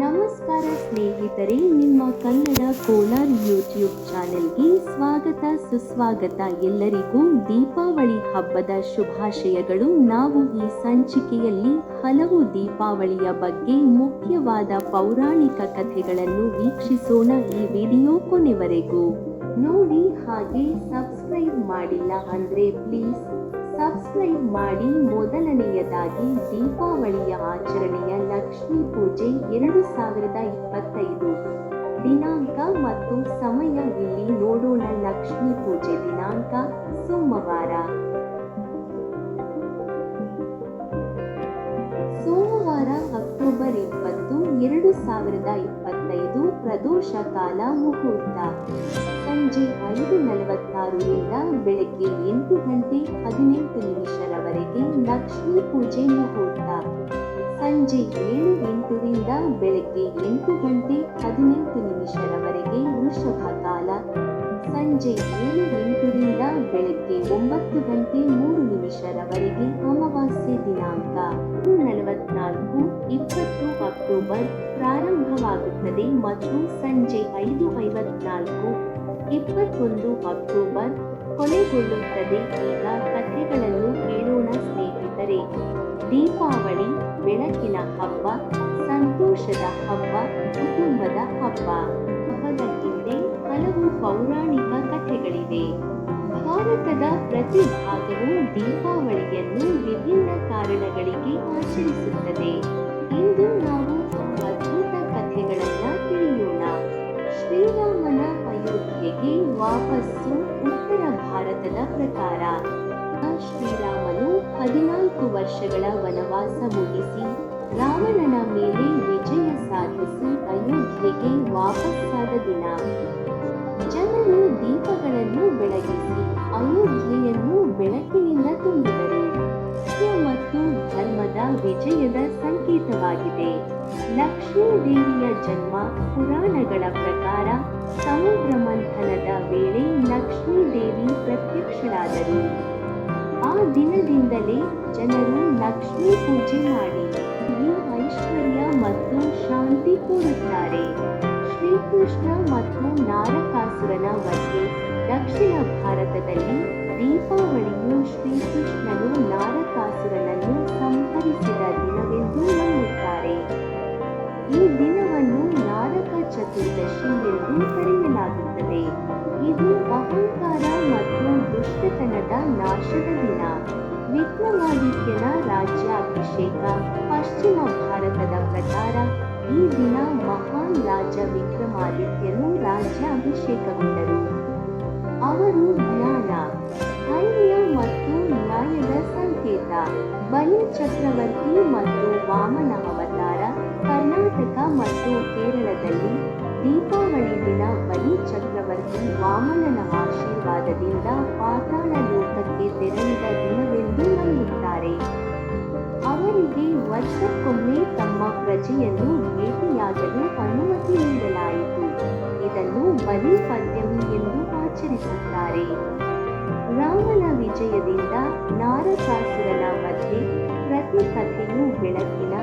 ನಮಸ್ಕಾರ ಸ್ನೇಹಿತರೆ, ನಿಮ್ಮ ಕನ್ನಡ ಕೋಲಾರ್ ಯೂಟ್ಯೂಬ್ ಚಾನೆಲ್ಗೆ ಸ್ವಾಗತ, ಸುಸ್ವಾಗತ. ಎಲ್ಲರಿಗೂ ದೀಪಾವಳಿ ಹಬ್ಬದ ಶುಭಾಶಯಗಳು. ನಾವು ಈ ಸಂಚಿಕೆಯಲ್ಲಿ ಹಲವು ದೀಪಾವಳಿಯ ಬಗ್ಗೆ ಮುಖ್ಯವಾದ ಪೌರಾಣಿಕ ಕಥೆಗಳನ್ನು ವೀಕ್ಷಿಸೋಣ ಈ ವಿಡಿಯೋ ಕೊನೆವರೆಗೂ. ನೋಡಿ ಹಾಗೆ ಸಬ್ಸ್ಕ್ರೈಬ್ ಮಾಡಿಲ್ಲ ಅಂದ್ರೆ ಪ್ಲೀಸ್ ಸಬ್ಸ್ಕ್ರೈಬ್ ಮಾಡಿ ಮೊದಲನೆಯದಾಗಿ ದೀಪಾವಳಿಯ ಆಚರಣೆಯ ಲಕ್ಷ್ಮೀ ಪೂಜೆ ಎರಡು ಸಾವಿರದ ಇಪ್ಪತ್ತೈದು. ದಿನಾಂಕ ಮತ್ತು ಸಮಯ ಇಲ್ಲಿ ನೋಡೋಣ. ಲಕ್ಷ್ಮೀ ಪೂಜೆ ದಿನಾಂಕ ಸೋಮವಾರ. ಸೋಮವಾರ ಅಕ್ಟೋಬರ್ ಇಪ್ಪತ್ತು, ಎರಡು ಸಾವಿರದ ಇಪ್ಪತ್ತೈದು ಪ್ರದೋಷ ಕಾಲ ಮುಹೂರ್ತ. ಸಂಜೆ ಐದು ನಲವತ್ತಾರರಿಂದ ಬೆಳಗ್ಗೆ ಎಂಟು ಗಂಟೆ ಹದಿನೆಂಟು ನಿಮಿಷರವರೆಗೆ ಲಕ್ಷ್ಮೀ ಪೂಜೆ ಮುಹೂರ್ತ. ಸಂಜೆ ಏಳು ಎಂಟರಿಂದ ಬೆಳಗ್ಗೆ ಎಂಟು ಗಂಟೆ ಹದಿನೆಂಟು ನಿಮಿಷರವರೆಗೆ ವೃಷಭ ಕಾಲ. ಸಂಜೆ ಏಳು ಎಂಟರಿಂದ ಬೆಳಗ್ಗೆ ಒಂಬತ್ತು ಗಂಟೆ ಮೂರು ನಿಮಿಷರವರೆಗೆ ಅಮಾವಾಸ್ಯೆ ದಿನಾಂಕ ನಲವತ್ನಾಲ್ಕು ಇಪ್ಪತ್ತು ಅಕ್ಟೋಬರ್ ಪ್ರಾರಂಭವಾಗುತ್ತದೆ ಮತ್ತು ಸಂಜೆ ಐದು ಐವತ್ನಾಲ್ಕು ಇಪ್ಪತ್ತೊಂದು ಅಕ್ಟೋಬರ್ ಕೊನೆಗೊಳ್ಳುತ್ತದೆ. ಈಗ ಕಥೆಗಳನ್ನು ಕೇಳೋಣ ಸ್ನೇಹಿತರೆ. ದೀಪಾವಳಿ, ಬೆಳಕಿನ ಹಬ್ಬ, ಸಂತೋಷದ ಹಬ್ಬ, ಕುಟುಂಬದ ಹಬ್ಬ. ಹಬ್ಬದ ಹಿಂದೆ ಹಲವು ಪೌರಾಣಿಕ ಕಥೆಗಳಿವೆ ಭಾರತದ ಪ್ರತಿ ಭಾಗವು ದೀಪಾವಳಿಯನ್ನು ವಿಭಿನ್ನ ಕಾರಣಗಳಿಗೆ ಆಚರಿಸುತ್ತದೆ. ಇಂದು ನಾವು ಅದ್ಭುತ ಕಥೆಗಳನ್ನ ತಿಳಿಯೋಣ. ಶ್ರೀರಾಮನ ಅಯೋಧ್ಯೆಗೆ ವಾಪಸ್ಸು ಉತ್ತರ ಭಾರತದ ಪ್ರಕಾರ. ಶ್ರೀರಾಮನು ಹದಿನಾಲ್ಕು ವರ್ಷಗಳ ವನವಾಸ ಮುಗಿಸಿ ರಾವಣನ ಮೇಲೆ ಅಯೋಧ್ಯೆಯನ್ನು ಬೆಳಕಿನಿಂದ ತುಂಬಿದರು. ಸತ್ಯ ಮತ್ತು ಧರ್ಮದ ವಿಜಯದ ಸಂಕೇತವಾಗಿದೆ. ಲಕ್ಷ್ಮೀ ದೇವಿಯ ಜನ್ಮ ಪುರಾಣಗಳ ಪ್ರಕಾರ ಸಮುದ್ರ ಮಂಥನದ ವೇಳೆ ಲಕ್ಷ್ಮೀ ದೇವಿ ಪ್ರತ್ಯಕ್ಷಳಾದರು. ಆ ದಿನದಿಂದಲೇ ಜನರು ಲಕ್ಷ್ಮೀ ಪೂಜೆ ಮಾಡಿ ಈ ಐಶ್ವರ್ಯ ಮತ್ತು ಶಾಂತಿ ಕೋರುತ್ತಾರೆ ಶ್ರೀಕೃಷ್ಣ ಮತ್ತು ನಾರಕಾಸುರನ ಬಗ್ಗೆ ದಕ್ಷಿಣ ಭಾರತದಲ್ಲಿ ದೀಪಾವಳಿಯು ಶ್ರೀಕೃಷ್ಣನು ನಾರಕಾಸುರನನ್ನು ಸಂಹರಿಸಿದ ದಿನವೆಂದು ನಂಬುತ್ತಾರೆ. ಈ ದಿನವನ್ನು ನಾರಕ ಚತುರ್ದಶಿ ಎಂದು ಕರೆಯಲಾಗುತ್ತದೆ. ಇದು ಅಹಂಕಾರ ಮತ್ತು ದುಷ್ಟತನದ ನಾಶದ ದಿನ. ವಿಕ್ರಮಾದಿತ್ಯನ ರಾಜ್ಯಾಭಿಷೇಕ ಪಶ್ಚಿಮ ಭಾರತದ ಪ್ರಕಾರ ಈ ದಿನ ಮಹಾನ್ ರಾಜ ವಿಕ್ರಮಾದಿತ್ಯನು ರಾಜ್ಯಾಭಿಷೇಕಗೊಂಡರು. ಅವರು ಜ್ಞಾನ ಧೈರ್ಯ ಮತ್ತು ನ್ಯಾಯದ ಸಂಕೇತ ಬಲಿ ಚಕ್ರವರ್ತಿ ಮತ್ತು ವಾಮನ ಅವತಾರ, ಕರ್ನಾಟಕ ಮತ್ತು ಕೇರಳದಲ್ಲಿ ದೀಪಾವಳಿ ದಿನ ಬಲಿ ಚಕ್ರವರ್ತಿ ವಾಮನನ ಆಶೀರ್ವಾದದಿಂದ ಪಾತಾಳ ಲೋಕಕ್ಕೆ ತೆರಳಿದ ದಿನವೆಂದು ನಂಬುತ್ತಾರೆ. ಅವರಿಗೆ ವರ್ಷಕ್ಕೊಮ್ಮೆ ತಮ್ಮ ಪ್ರಜೆಯನ್ನು ಭೇಟಿಯಾಗಲು ಅನುಮತಿ ನೀಡಲಾಯಿತು. ಇದನ್ನು ಬಲಿ ಪದ್ಯಮಿ ಎಂದು ಆಚರಿಸುತ್ತಾರೆ. ರಾಮನ ವಿಜಯದಿಂದ ನಾರಕಾಸುರನ ಮಧ್ಯೆ ಪ್ರತಿ ಕಥೆಯು ಬೆಳಕಿನ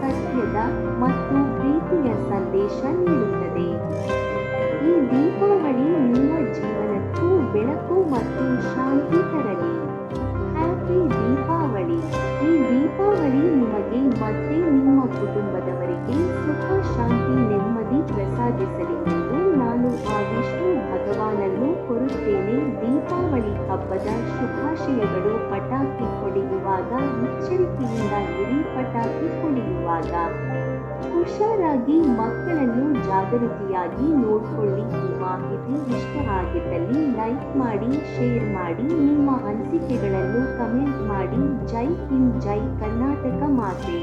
ಸತ್ಯದ ಮತ್ತು ಪ್ರೀತಿಯ ಸಂದೇಶ ನೀಡುತ್ತದೆ. ಈ ದೀಪಾವಳಿ ನಿಮ್ಮ ಜೀವನಕ್ಕೂ ಬೆಳಕು ಮತ್ತು ಶಾಂತಿ ತರಲಿ. ಹ್ಯಾಪಿ ದೀಪಾವಳಿ. ಈ ದೀಪಾವಳಿ ನಿಮಗೆ ಮತ್ತೆ ನಿಮ್ಮ ಕುಟುಂಬದವರಿಗೆ ಶುಭಾಶಯಗಳು ಪಟಾಕಿ ಹೊಡೆಯುವಾಗ ಎಚ್ಚರಿಕೆಯಿಂದ ಇರಿ ಪಟಾಕಿ ಹೊಡೆಯುವಾಗ ಹುಷಾರಾಗಿ ಮಕ್ಕಳನ್ನು ಜಾಗೃತಿಯಾಗಿ ನೋಡಿಕೊಳ್ಳಿ. ಈ ಮಾಹಿತಿ ಇಷ್ಟ ಆಗಿದ್ದಲ್ಲಿ ಲೈಕ್ ಮಾಡಿ, ಶೇರ್ ಮಾಡಿ, ನಿಮ್ಮ ಅನಿಸಿಕೆಗಳನ್ನು ಕಮೆಂಟ್ ಮಾಡಿ. ಜೈ ಹಿಂದ್, ಜೈ ಕರ್ನಾಟಕ ಮಾತೆ.